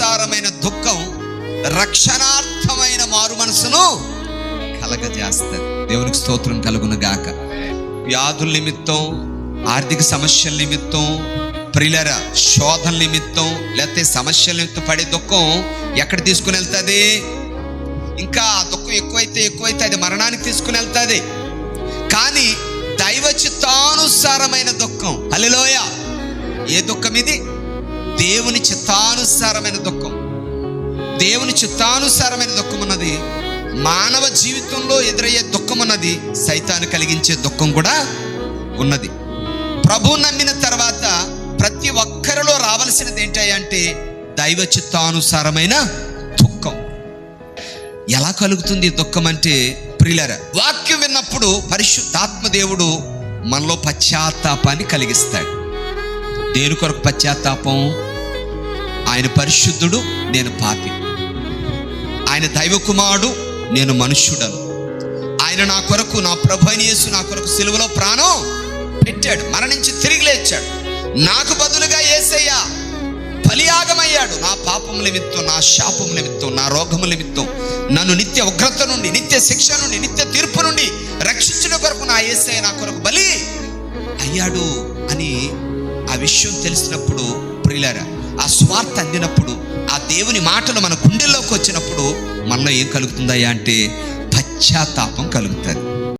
చిత్తానుసారమైన దుఃఖం రక్షణార్థమైన మారు మనసును కలగజేస్తుంది. దేవునికి స్తోత్రం కలుగును గాక. వ్యాధుల నిమిత్తం ఆర్థిక సమస్యల నిమిత్తం ప్రిలర శోధన నిమిత్తం లేకపోతే సమస్యల నిమిత్తం పడే దుఃఖం ఎక్కడ తీసుకుని వెళ్తుంది? ఇంకా ఆ దుఃఖం ఎక్కువైతే ఎక్కువైతే అది మరణానికి తీసుకుని వెళ్తుంది. కానీ దైవ చిత్తానుసారమైన దుఃఖం. హల్లెలూయ! ఏ దుఃఖం ఇది? దేవుని చిత్తానుసారమైన దుఃఖం దేవుని చిత్తానుసారమైన దుఃఖం ఉన్నది మానవ జీవితంలో ఎదురయ్యే దుఃఖం ఉన్నది సైతాన్ని కలిగించే దుఃఖం కూడా ఉన్నది. ప్రభు నమ్మిన తర్వాత ప్రతి ఒక్కరిలో రావలసినది ఏంటంటే దైవ చిత్తానుసారమైన దుఃఖం. ఎలా కలుగుతుంది దుఃఖం అంటే ప్రిలర వాక్యం విన్నప్పుడు పరిశుద్ధాత్మ దేవుడు మనలో పశ్చాత్తాపాన్ని కలిగిస్తాడు. దేని కొరకు పశ్చాత్తాపం? ఆయన పరిశుద్ధుడు నేను పాపి. ఆయన దైవ కుమారుడు నేను మనుష్యుడను. ఆయన నా కొరకు నా ప్రభు యేసు నా కొరకు సిలువలో ప్రాణం పెట్టాడు మరణించి తిరిగి లేచాడు. నాకు బదులుగా ఏసయ్యా బలియాగమయ్యాడు. నా పాపం నిమిత్తం నా శాపం నిమిత్తం నా రోగము నిమిత్తం నన్ను నిత్య ఉగ్రత నుండి నిత్య శిక్ష నుండి నిత్య తీర్పు నుండి రక్షించిన కొరకు నా ఏసయ్య నా కొరకు బలి అయ్యాడు అని ఆ విషయం తెలిసినప్పుడు ప్రియులారా ఆ స్వార్థ అందినప్పుడు ఆ దేవుని మాటలు మన గుండెల్లోకి వచ్చినప్పుడు మనలో ఏం కలుగుతుందయ్యా అంటే పశ్చాత్తాపం కలుగుతుంది.